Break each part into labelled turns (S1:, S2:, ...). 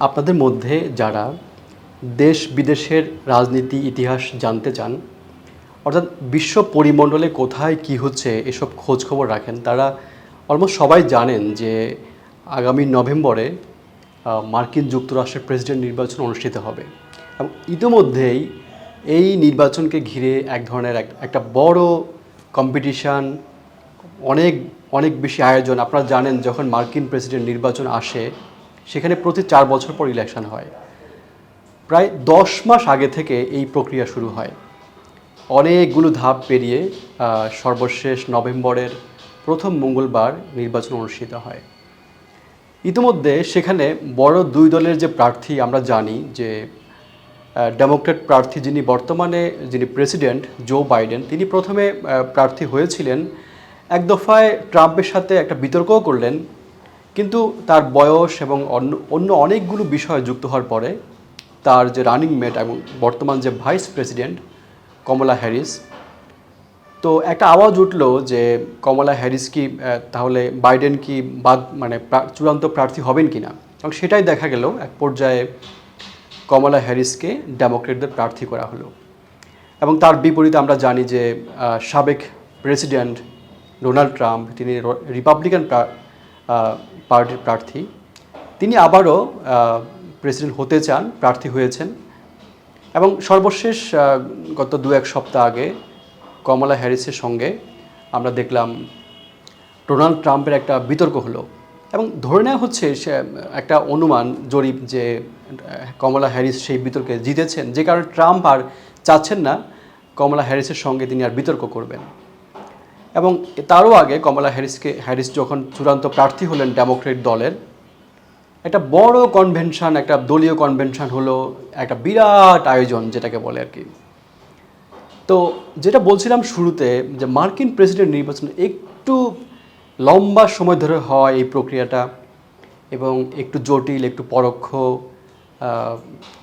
S1: আপনাদের মধ্যে যারা দেশ বিদেশের রাজনীতি, ইতিহাস জানতে চান, অর্থাৎ বিশ্ব পরিমণ্ডলে কোথায় কি হচ্ছে, এসব খোঁজ খবর রাখেন, তারা অলমোস্ট সবাই জানেন যে আগামী নভেম্বরে মার্কিন যুক্তরাষ্ট্রের প্রেসিডেন্ট নির্বাচন অনুষ্ঠিত হবে। এবং ইতিমধ্যেই এই নির্বাচনকে ঘিরে এক ধরনের এক- একটা বড় কম্পিটিশান অনেক অনেক বেশি আয়োজন। আপনারা জানেন যখন মার্কিন প্রেসিডেন্ট নির্বাচন আসে সেখানে প্রতি চার বছর পর ইলেকশন হয়। প্রায় দশ মাস আগে থেকে এই প্রক্রিয়া শুরু হয়। অনেকগুলো ধাপ পেরিয়ে সর্বশেষ নভেম্বরের প্রথম মঙ্গলবার নির্বাচন অনুষ্ঠিত হয়। ইতিমধ্যে সেখানে বড় দুই দলের যে প্রার্থী আমরা জানি যে ডেমোক্রেট প্রার্থী যিনি বর্তমানে যিনি প্রেসিডেন্ট জো বাইডেন তিনি প্রথমে প্রার্থী হয়েছিলেন। এক দফায় ট্রাম্পের সাথে একটা বিতর্কও করলেন। কিন্তু তার বয়স এবং অন্য অন্য অনেকগুলো বিষয় যুক্ত হওয়ার পরে তার যে রানিং মেট এবং বর্তমান যে ভাইস প্রেসিডেন্ট কমলা হ্যারিস, তো একটা আওয়াজ উঠল যে কমলা হ্যারিস কি তাহলে বাইডেন কি বাদ মানে চূড়ান্ত প্রার্থী হবেন কি না এবং সেটাই দেখা গেল, এক পর্যায়ে কমলা হ্যারিসকে ডেমোক্রেটদের প্রার্থী করা হলো। এবং তার বিপরীতে আমরা জানি যে সাবেক প্রেসিডেন্ট ডোনাল্ড ট্রাম্প, তিনি রিপাবলিকান পার্টির প্রার্থী তিনি আবারও প্রেসিডেন্ট হতে চান, প্রার্থী হয়েছেন। এবং সর্বশেষ গত দু এক সপ্তাহ আগে কমলা হ্যারিসের সঙ্গে আমরা দেখলাম ডোনাল্ড ট্রাম্পের একটা বিতর্ক হলো। এবং ধরে নেওয়া হচ্ছে, সে, একটা অনুমান, জরিপ যে কমলা হ্যারিস সেই বিতর্কে জিতেছেন। যে কারণে ট্রাম্প আর চাচ্ছেন না, কমলা হ্যারিসের সঙ্গে তিনি আর বিতর্ক করবেন। এবং তারও আগে কমলা হ্যারিসকে, হ্যারিস যখন চূড়ান্ত প্রার্থী হলেন ডেমোক্রেট দলের, একটা বড় কনভেনশন একটা দলীয় কনভেনশন হলো একটা বিরাট আয়োজন যেটাকে বলে আর কি। তো যেটা বলছিলাম শুরুতে যে মার্কিন প্রেসিডেন্ট নির্বাচন একটু লম্বা সময় ধরে হয় এই প্রক্রিয়াটা এবং একটু জটিল, একটু পরোক্ষ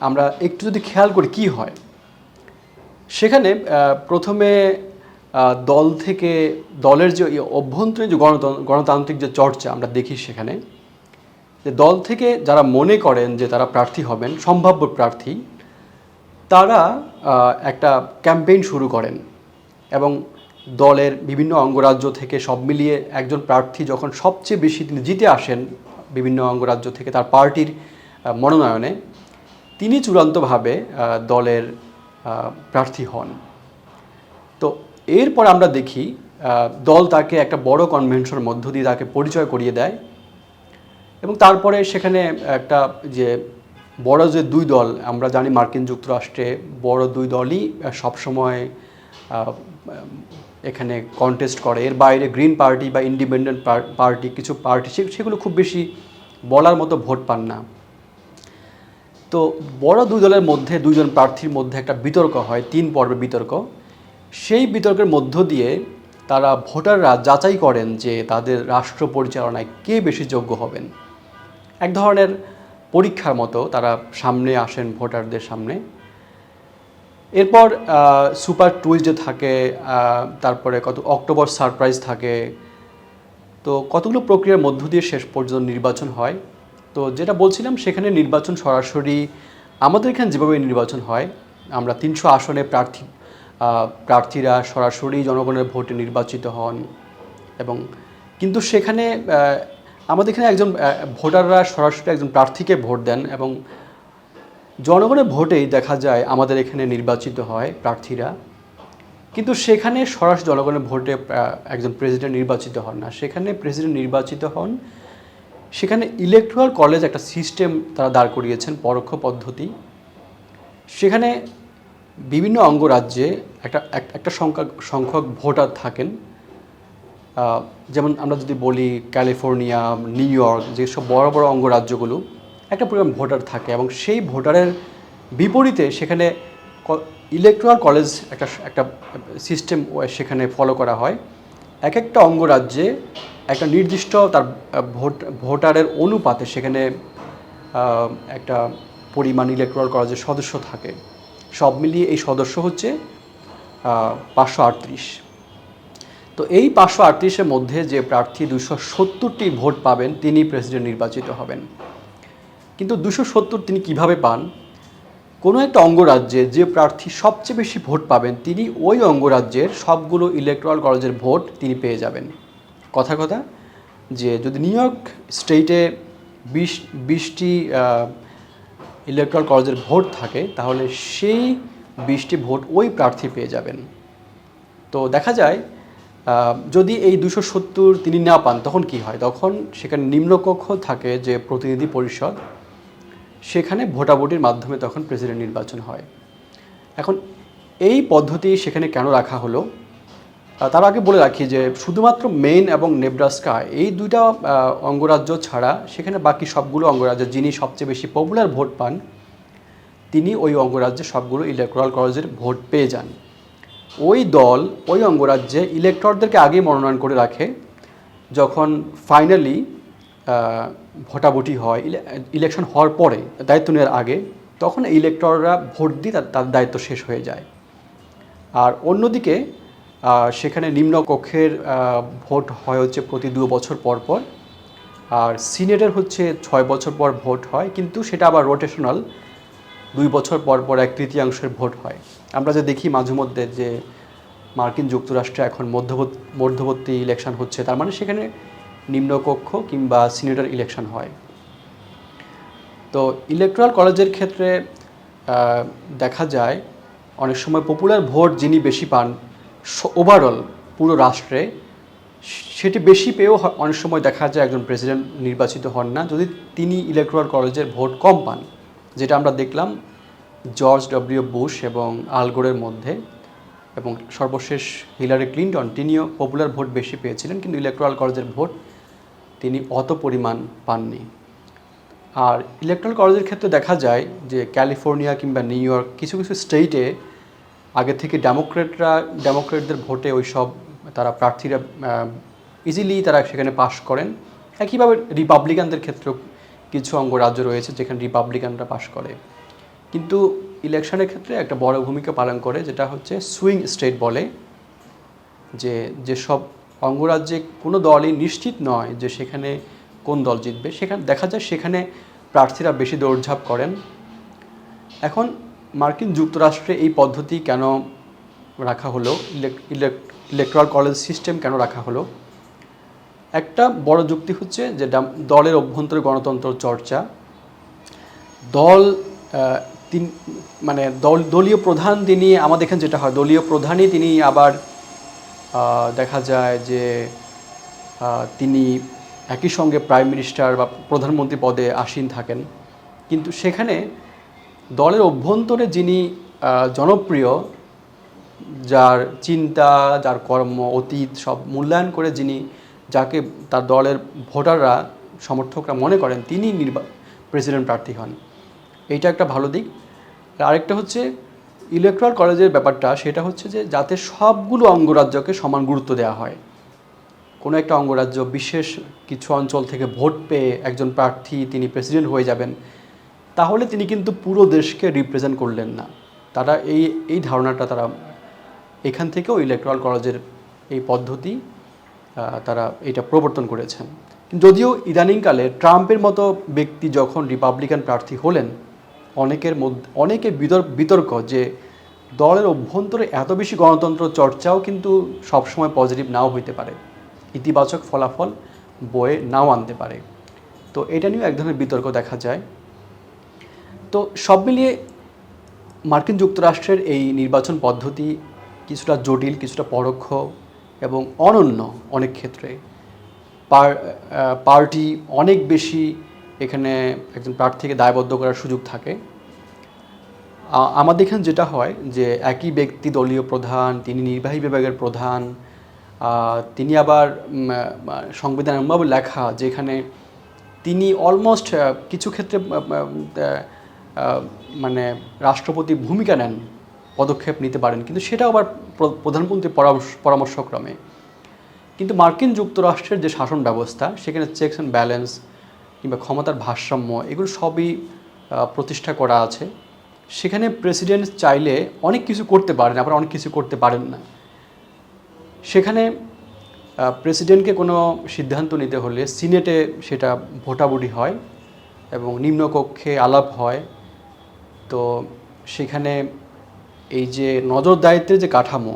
S1: আমরা একটু যদি খেয়াল করি কি হয়, সেখানে প্রথমে দল থেকে, দলের যে অভ্যন্তরীণ যে গণতন্ত্র গণতান্ত্রিক যে চর্চা আমরা দেখি সেখানে, যে দল থেকে যারা মনে করেন যে তারা প্রার্থী হবেন, সম্ভাব্য প্রার্থী, তারা একটা ক্যাম্পেইন শুরু করেন এবং দলের বিভিন্ন অঙ্গরাজ্য থেকে সব মিলিয়ে একজন প্রার্থী যখন সবচেয়ে বেশি তিনি জিতে আসেন বিভিন্ন অঙ্গরাজ্য থেকে তার পার্টির মনোনয়নে, তিনি চূড়ান্তভাবে দলের প্রার্থী হন। এরপর আমরা দেখি দল তাকে একটা বড় কনভেনশনের মধ্য দিয়ে তাকে পরিচয় করিয়ে দেয় এবং তারপরে সেখানে একটা যে বড় যে দুই দল, আমরা জানি মার্কিন যুক্তরাষ্ট্রে বড় দুই দলই সবসময় এখানে কন্টেস্ট করে। এর বাইরে গ্রিন পার্টি বা ইন্ডিপেন্ডেন্ট পার্টি কিছু পার্টি সেগুলো খুব বেশি বলার মতো ভোট পান না। তো বড় দুই দলের মধ্যে, দুইজন প্রার্থীর মধ্যে একটা বিতর্ক হয়, তিন পর্বে বিতর্ক। সেই বিতর্কের মধ্য দিয়ে তারা ভোটাররা যাচাই করেন যে তাদের রাষ্ট্র পরিচালনায় কে বেশি যোগ্য হবেন। এক ধরনের পরীক্ষার মতো তারা সামনে আসেন ভোটারদের সামনে। এরপর সুপার টুইজডে থাকে তারপরে কত, অক্টোবর সারপ্রাইজ থাকে। তো কতগুলো প্রক্রিয়ার মধ্য দিয়ে শেষ পর্যন্ত নির্বাচন হয়? তো যেটা বলছিলাম, সেখানে নির্বাচন সরাসরি আমাদের এখানে যেভাবে নির্বাচন হয়, আমরা তিনশো আসনে প্রার্থী প্রার্থীরা সরাসরি জনগণের ভোটে নির্বাচিত হন এবং কিন্তু সেখানে আমাদের এখানে একজন ভোটাররা সরাসরি একজন প্রার্থীকে ভোট দেন এবং জনগণের ভোটেই দেখা যায় আমাদের এখানে নির্বাচিত হয় প্রার্থীরা। কিন্তু সেখানে সরাসরি জনগণের ভোটে একজন প্রেসিডেন্ট নির্বাচিত হন না। সেখানে প্রেসিডেন্ট নির্বাচিত হন, সেখানে ইলেকট্রাল কলেজ একটা সিস্টেম তারা দাঁড় করিয়েছেন পরোক্ষ পদ্ধতি। সেখানে বিভিন্ন অঙ্গরাজ্যে একটা একটা সংখ্যা, সংখ্যক ভোটার থাকেন। যেমন আমরা যদি বলি ক্যালিফোর্নিয়া, নিউ ইয়র্ক যেসব বড় বড় অঙ্গরাজ্যগুলো, একটা পরিমাণ ভোটার থাকে এবং সেই ভোটারের বিপরীতে সেখানে ইলেকট্রাল কলেজ একটা একটা সিস্টেম সেখানে ফলো করা হয়। এক একটা অঙ্গরাজ্যে একটা নির্দিষ্ট তার ভোট, ভোটারের অনুপাতে সেখানে একটা পরিমাণ ইলেকট্রাল কলেজের সদস্য থাকে। সব মিলিয়ে এই সদস্য হচ্ছে পাঁচশো আটত্রিশ। তো এই পাঁচশো আটত্রিশের মধ্যে যে প্রার্থী দুশো সত্তরটি ভোট পাবেন, তিনি প্রেসিডেন্ট নির্বাচিত হবেন। কিন্তু দুশো সত্তর তিনি কীভাবে পান? কোনো একটা অঙ্গরাজ্যে যে প্রার্থী সবচেয়ে বেশি ভোট পাবেন, তিনি ওই অঙ্গরাজ্যের সবগুলো ইলেকট্রাল কলেজের ভোট তিনি পেয়ে যাবেন। কথা কথা, যে যদি নিউ ইয়র্ক স্টেটে বিশ, বিশটি ইলেকট্রাল কলেজের ভোট থাকে, তাহলে সেই বিশটি ভোট ওই প্রার্থী পেয়ে যাবেন। তো দেখা যায় যদি এই দুশো সত্তর তিনি না পান, তখন কি হয়? তখন সেখানে নিম্নকক্ষ থাকে যে প্রতিনিধি পরিষদ, সেখানে ভোটাভুটির মাধ্যমে তখন প্রেসিডেন্ট নির্বাচন হয়। এখন এই পদ্ধতি সেখানে কেন রাখা হলো? তার আগে বলে রাখি যে শুধুমাত্র মেইন এবং নেব্রাস্কা এই দুইটা অঙ্গরাজ্য ছাড়া সেখানে বাকি সবগুলো অঙ্গরাজ্য যিনি সবচেয়ে বেশি পপুলার ভোট পান, তিনি ওই অঙ্গরাজ্যে সবগুলো ইলেকট্রাল কলেজের ভোট পেয়ে যান। ওই দল ওই অঙ্গরাজ্যে ইলেক্টরদেরকে আগেই মনোনয়ন করে রাখে, যখন ফাইনালি ভোটাভুটি হয় ইলেকশন হওয়ার পরে, দায়িত্ব নেওয়ার আগে, তখন ইলেক্টররা ভোট দিয়ে তার- দায়িত্ব শেষ হয়ে যায়। আর অন্যদিকে সেখানে নিম্নকক্ষের ভোট হয় হচ্ছে প্রতি দু বছর পর পর। আর সিনেটের হচ্ছে ছয় বছর পর ভোট হয়, কিন্তু সেটা আবার রোটেশনাল দুই বছর পর পর এক তৃতীয়াংশের ভোট হয়। আমরা যে দেখি মাঝে মধ্যে যে মার্কিন যুক্তরাষ্ট্রে এখন মধ্যবর্তী মধ্যবর্তী ইলেকশন হচ্ছে, তার মানে সেখানে নিম্নকক্ষ কিংবা সিনেটার ইলেকশন হয়। তো ইলেকট্রাল কলেজের ক্ষেত্রে দেখা যায়, অনেক সময় পপুলার ভোট যিনি বেশি পান ওভারঅল পুরো রাষ্ট্রে সেটি বেশি পেয়েও অনেক সময় দেখা যায় একজন প্রেসিডেন্ট নির্বাচিত হন না। যদি তিনি ইলেকট্রাল কলেজের ভোট কম পান, যেটা আমরা দেখলাম জর্জ ডব্লিউ বুশ এবং আলগোরের মধ্যে এবং সর্বশেষ হিলারি ক্লিন্টন তিনিও পপুলার ভোট বেশি পেয়েছিলেন, কিন্তু ইলেকট্রাল কলেজের ভোট তিনি অত পরিমাণ পাননি। আর ইলেকট্রাল কলেজের ক্ষেত্রে দেখা যায় যে ক্যালিফোর্নিয়া কিংবা নিউ ইয়র্ক কিছু কিছু স্টেটে আগে থেকে ডেমোক্রেটরা, ডেমোক্রেটদের ভোটে ওই সব তারা প্রার্থীরা ইজিলি তারা সেখানে পাশ করেন। একইভাবে রিপাবলিকানদের ক্ষেত্রেও কিছু অঙ্গরাজ্য রয়েছে যেখানে রিপাবলিকানরা পাশ করে। কিন্তু ইলেকশনের ক্ষেত্রে একটা বড় ভূমিকা পালন করে, যেটা হচ্ছে সুইং স্টেট বলে, যে যেসব অঙ্গরাজ্যে কোনো দলই নিশ্চিত নয় যে সেখানে কোন দল জিতবে, সেখানে, দেখা যায় সেখানে প্রার্থীরা বেশি দৌড়ঝাঁপ করেন। এখন মার্কিন যুক্তরাষ্ট্রে এই পদ্ধতি কেন রাখা হলো? ইলেকট্রাল কলেজ সিস্টেম কেন রাখা হলো? একটা বড় যুক্তি হচ্ছে যে দলের অভ্যন্তরে গণতন্ত্র চর্চা। দল তিন মানে দল, দলীয় প্রধান তিনি আমাদের এখানে যেটা হয়, দলীয় প্রধানই তিনি আবার দেখা যায় যে তিনি একই সঙ্গে প্রাইম মিনিস্টার বা প্রধানমন্ত্রী পদে আসীন থাকেন। কিন্তু সেখানে দলের অভ্যন্তরে যিনি জনপ্রিয়, যার চিন্তা, যার কর্ম, অতীত সব মূল্যায়ন করে যিনি, যাকে তার দলের ভোটাররা, সমর্থকরা মনে করেন তিনি নির্বা প্রেসিডেন্ট প্রার্থী হন। এইটা একটা ভালো দিক। আরেকটা হচ্ছে ইলেকট্রাল কলেজের ব্যাপারটা, সেটা হচ্ছে যে, যাতে সবগুলো অঙ্গরাজ্যকে সমান গুরুত্ব দেওয়া হয়। কোনো একটা অঙ্গরাজ্য বিশেষ কিছু অঞ্চল থেকে ভোট পেয়ে একজন প্রার্থী, তিনি প্রেসিডেন্ট হয়ে যাবেন তাহলে তিনি কিন্তু পুরো দেশকে রিপ্রেজেন্ট করলেন না। তারা এই এই ধারণাটা তারা এখান থেকেও ইলেকট্রাল কলেজের এই পদ্ধতি তারা এটা প্রবর্তন করেছেন। যদিও ইদানিংকালে ট্রাম্পের মতো ব্যক্তি যখন রিপাবলিকান প্রার্থী হলেন, অনেকের মধ্যে, অনেকে বিতর্ক যে দলের অভ্যন্তরে এত বেশি গণতন্ত্র চর্চাও কিন্তু সবসময় পজিটিভ নাও হইতে পারে। ইতিবাচক ফলাফল বয়ে নাও আনতে পারে। তো এটা নিয়েও এক ধরনের বিতর্ক দেখা যায়। তো সব মিলিয়ে মার্কিন যুক্তরাষ্ট্রের এই নির্বাচন পদ্ধতি কিছুটা জটিল, কিছুটা পরোক্ষ এবং অনন্য অনেক ক্ষেত্রে। পার পার্টি অনেক বেশি এখানে একজন প্রার্থীকে দায়বদ্ধ করার সুযোগ থাকে। আমাদের এখানে যেটা হয় যে একই ব্যক্তি দলীয় প্রধান, তিনি নির্বাহী বিভাগের প্রধান তিনি আবার সংবিধান এমনভাবে লেখা যেখানে তিনি অলমোস্ট কিছু ক্ষেত্রে মানে রাষ্ট্রপতি ভূমিকা নেন, পদক্ষেপ নিতে পারেন। কিন্তু সেটাও আবার প্র- প্রধানমন্ত্রীর পরামর্শ, পরামর্শক্রমে। কিন্তু মার্কিন যুক্তরাষ্ট্রের যে শাসন ব্যবস্থা, সেখানে চেকস অ্যান্ড ব্যালেন্স কিংবা ক্ষমতার ভারসাম্য, এগুলো সবই প্রতিষ্ঠা করা আছে। সেখানে প্রেসিডেন্ট চাইলে অনেক কিছু করতে পারেন, আবার অনেক কিছু করতে পারেন না। সেখানে প্রেসিডেন্টকে কোনো সিদ্ধান্ত নিতে হলে সিনেটে সেটা ভোটাভুটি হয় এবং নিম্নকক্ষে আলাপ হয়। তো সেখানে এই যে নজরদারিত্বের যে কাঠামো,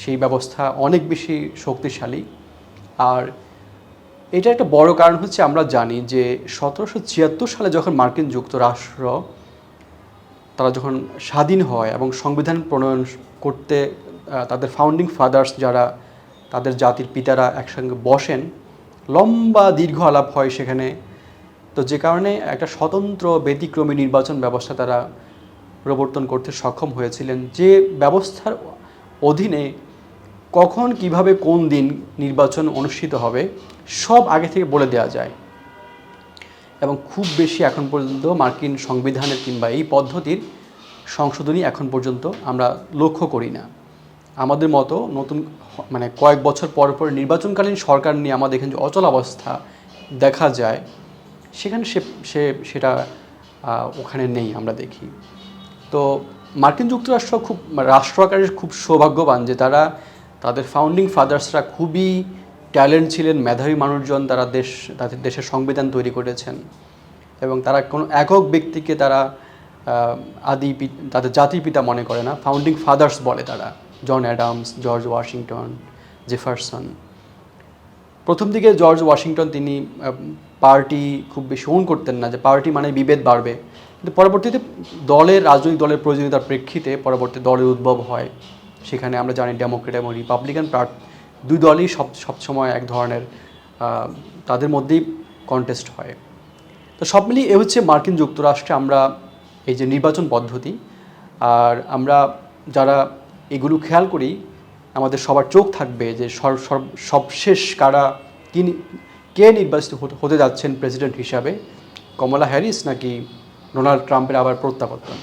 S1: সেই ব্যবস্থা অনেক বেশি শক্তিশালী। আর এটা একটা বড় কারণ হচ্ছে আমরা জানি যে সতেরোশো ছিয়াত্তর সালে যখন মার্কিন যুক্তরাষ্ট্র, তারা যখন স্বাধীন হয় এবং সংবিধান প্রণয়ন করতে তাদের ফাউন্ডিং ফাদার্স যারা, তাদের জাতির পিতারা একসঙ্গে বসেন, লম্বা দীর্ঘ আলাপ হয় সেখানে। তো যে কারণে একটা স্বতন্ত্র ব্যতিক্রমী নির্বাচন ব্যবস্থা তারা প্রবর্তন করতে সক্ষম হয়েছিলেন। যে ব্যবস্থার অধীনে কখন, কীভাবে, কোন দিন নির্বাচন অনুষ্ঠিত হবে, সব আগে থেকে বলে দেওয়া যায়। এবং খুব বেশি এখন পর্যন্ত মার্কিন সংবিধানের কিংবা এই পদ্ধতির সংশোধনী এখন পর্যন্ত আমরা লক্ষ্য করি না। আমাদের মতো নতুন মানে কয়েক বছর পর পর নির্বাচনকালীন সরকার নিয়ে আমাদের এখানে যে অচল অবস্থা দেখা যায়, সেখানে সে সেটা ওখানে নেই আমরা দেখি। তো মার্কিন যুক্তরাষ্ট্র খুব রাষ্ট্র আকারে খুব সৌভাগ্যবান যে তারা তাদের ফাউন্ডিং ফাদার্সরা খুবই ট্যালেন্ট ছিলেন, মেধাবী মানুষজন, তারা দেশ, তাদের দেশের সংবিধান তৈরি করেছেন। এবং তারা কোনো একক ব্যক্তিকে তারা আদি তাদের জাতির পিতা মনে করে না ফাউন্ডিং ফাদার্স বলে তারা। John Adams, George Washington, Jefferson. প্রথম দিকে জর্জ ওয়াশিংটন তিনি পার্টি খুব বেশি ওন করতেন না, যে পার্টি মানে বিভেদ বাড়বে। কিন্তু পরবর্তীতে দলের, রাজনৈতিক দলের প্রয়োজনীয়তার প্রেক্ষিতে পরবর্তী দলের উদ্ভব হয়। সেখানে আমরা জানি ডেমোক্রেট এবং রিপাবলিকান পার্ট, দুই দলই সব সবসময় এক ধরনের তাদের মধ্যেই কন্টেস্ট হয়। তো সব মিলিয়ে এ হচ্ছে মার্কিন যুক্তরাষ্ট্রে আমরা এই যে নির্বাচন পদ্ধতি, আর আমরা যারা এগুলো খেয়াল করি, আমাদের সবার চোখ থাকবে যে সবশেষ কারা, কি কে নির্বাচিত হতে যাচ্ছেন প্রেসিডেন্ট হিসাবে? কমলা হ্যারিস নাকি ডোনাল্ড ট্রাম্পের আবার প্রত্যাবর্তন।